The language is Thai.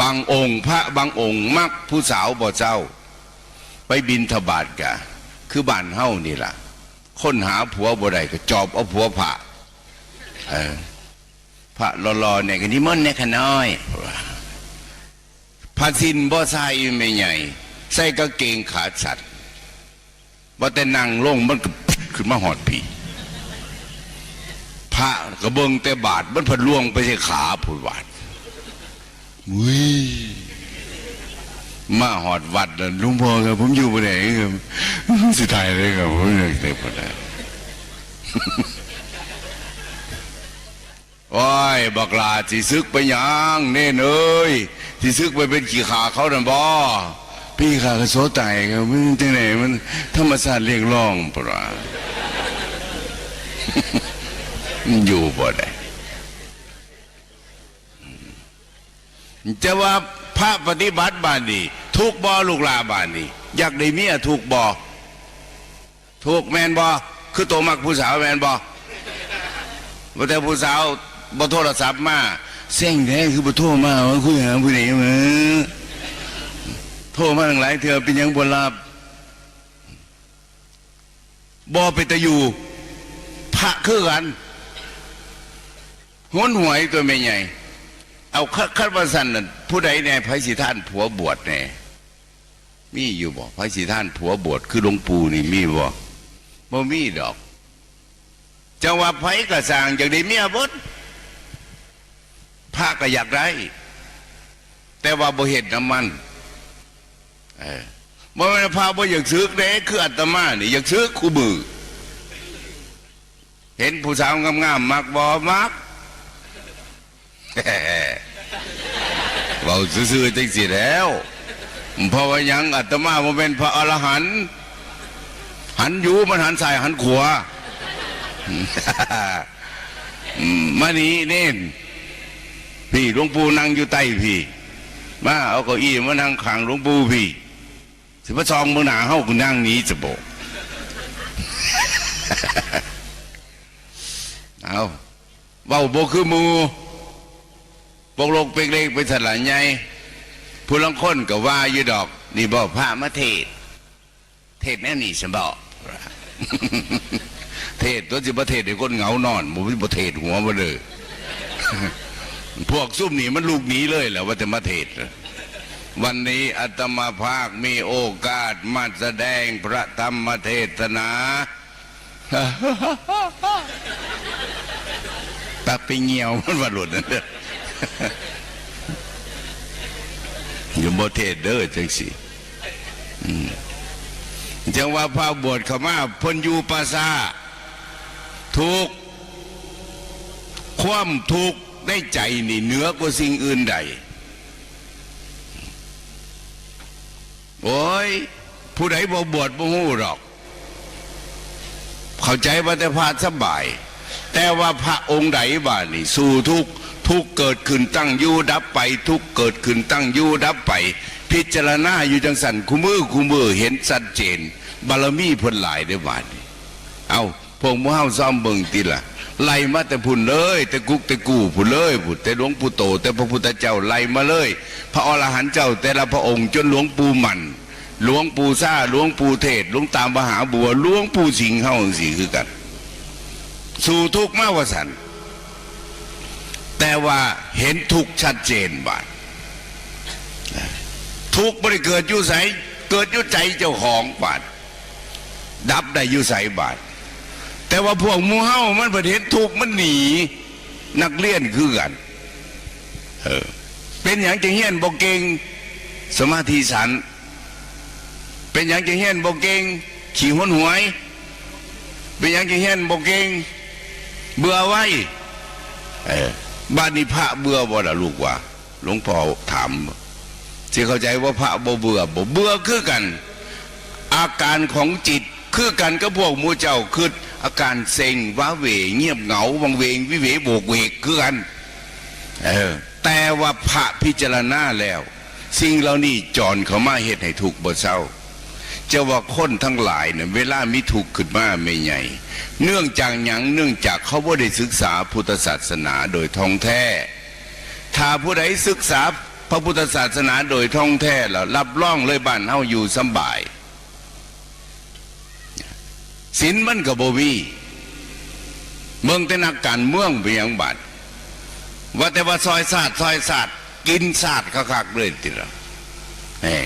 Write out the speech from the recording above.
บางองค์ พระบางองค์มักผู้สาวบ่เจ้า ไปบินทบาทกะ คือบ้านเฮานี่ล่ะ ค้นหาผัวบ่ได้ก็จอบเอาผัวพระพระรอๆเนี่ยก็นิมนต์เนี่ยขน้อยพระสินบ่ใส่ไม่ใหญ่ ใส่กางเกงขาสัตว์ว่แต่นั่งลงมันก็ขึ้นมาหอดผีพระกระเบิงแต่บาทมันพัดล่วงไปใส่ขาผุดบาทวิ มาหอดวัดลุงพ่อครับผมอยู่บ่ได้ครับสิตายเลยครับผมอยากได้บ่ได้โอ้ยบักลาสิซึกไปยังเน่เอ้ยสิซึกไปเป็นขี้ขาเขานั่นบ่พี่ขาก็โสตายครับมันจังไหนมันธรรมชาติเรียกร้องปะวะมันอยู่บ่ได้จะว่า พระปฏิบัติบานนี้ทุกบ่ลูกลาบานนี้อยากได้เมียถูกบ่ถูกแมนบ่คือตัวมักผู้สาวแมนบ่ว่แต่ผู้สาวบ่โทรศัพท์มาเส้งแท้คือบ่โทรมาคุยหาผู้ใดมาโทรมาตั้งหลายเทอเป็นยังบ่รับบ่ไปแตะอยู่พระคือกันหวนหวยตัวไม่ใหญ่ เอาคัดว่าสันผู้ใดแน่ไผสิท่านผัวบวชแน่มีอยู่บ่ไผสิท่านผัวบวชคือหลวงปู่นี่มีบ่บ่มีดอกจังว่าไผกระสางอยากได้เมียบดพระก็อยากได้ แต่ว่าบ่เห็นน้ำมันเออบ่แม่นพระบ่อยากซื้อเด้คืออาตมานี่อยากซื้อคู่มือ เห็นผู้สาวงามๆมักบ่มักเว้ ซื่อๆจังสิแล้วเพราะว่ายังอาตมาบ่เป็นพระอรหันต์หันยูมันหันซ้ายหันขวามานี่เน่นพี่หลวงปู่นั่งอยู่ใต้พี่ มาเอาเก้าอี้มานั่งขังหลวงปู่พี่ สิพระซองมือหนาเฮากูนั่งนี้จะโบกเอาเบาโบคือมู ปกลกเป็กเล็กไปสลายใหญ่ผู้ลังคนก็ว่าอยู่ดอก นี่บอกพระมาเทศ เทศแน่นี่ฉันบอกเทศตัวสิประเทศไอ้คนเหงานอนมันประเทศหัวมาเลยพวกซุ่มหนีมันลูกหนีเลยแหละว่าจะมาเทศ วันนี้อาตมาภาคมีโอกาสมาแสดงพระธรรมเทศนาตาไปเงียวมันว่าหลุดนั่นเด้อ อยู่บ่เทศเด้อจังสิจังว่าพระบวชเขามาพนอยู่ปราสาทถูกความถูกได้ใจนี่เหนือกว่าสิ่งอื่นใด โอ้ย ผู้ใดบ่บวชบ่ฮู้หรอก เข้าใจว่าแต่พระสบาย แต่ว่าพระองค์ใดบ้านี่ สู่ทุกข์ ทุกเกิดขึ้นตั้งยู่ดับไป ทุกเกิดขึ้นตั้งยู่ดับไป พิจารณาอยู่จังสันคุมือคุมือเห็นชัดเจน บารมีเพิ่นหลายได้บาดนี้เอาพวกมู่เฮาซ้อมเบิ่งติละไล่มาแต่พุ่นเลยแต่กุกแต่กูพุ่นเลยพุ่นแต่หลวงปู่โต แต่พระพุทธเจ้าไล่มาเลย พระอรหันต์เจ้า แต่ละพระองค์จนหลวงปู่มันหลวงปู่ซ่าหลวงปู่เทศหลวงตามมหาบัวหลวงปู่สิงห์เฮาจังซี่คือกัน สู่ทุกข์มากว่าสัน แต่ว่าเห็นทุกชัดเจนบาดทุกข์ไม่เกิดยู่ใสเกิดยู่ใจเจ้าของบาดดับได้ยู่ใสบาดแต่ว่าพวกมูเฮามันประเทศทุกมันหนี นักเรียนคือกันเออเป็นอย่างจะเฮียนบอกเก่งสมาธิสัน เป็นอย่างจะเฮียนบอกเก่งขี่หัวหวย เป็นอย่างจะเฮียนบอกเก่งเบื่อไว้เออ บ้านนี้พระเบื่อบ่ล่ะลูกว่าหลวงพ่อถามที่เข้าใจว่าพระบ่เบื่อบ่เบื่อคือกัน อาการของจิตคือกันกับพวกมูเจ้าคืออาการเซ็งว้าเวเงียบเหงาวังเวงวิเวโบกเวกคือกันเออแต่ว่าพระพิจารณาแล้ว สิ่งเหล่านี้จอนเขามาเหตุให้ถูกบ่เศร้า จะว่าคนทั้งหลายเนี่ยเวลามีถูกขึ้นมาไม่ใหญ่ เนื่องจากหยังเนื่องจากเขาบ่ได้ศึกษาพุทธศาสนาโดยท่องแท้ ถ้าผู้ใดศึกษาพระพุทธศาสนาโดยท่องแท้แล้วรับร่องเลยบ้านเฮาอยู่สบายศีลมันก็บ่มีเมืองแต่นักการเมืองเพียงบัดว่าแต่ว่าซอยศาสตร์ซอยศาสตร์กินศาสตร์คักๆเลยติละเอ้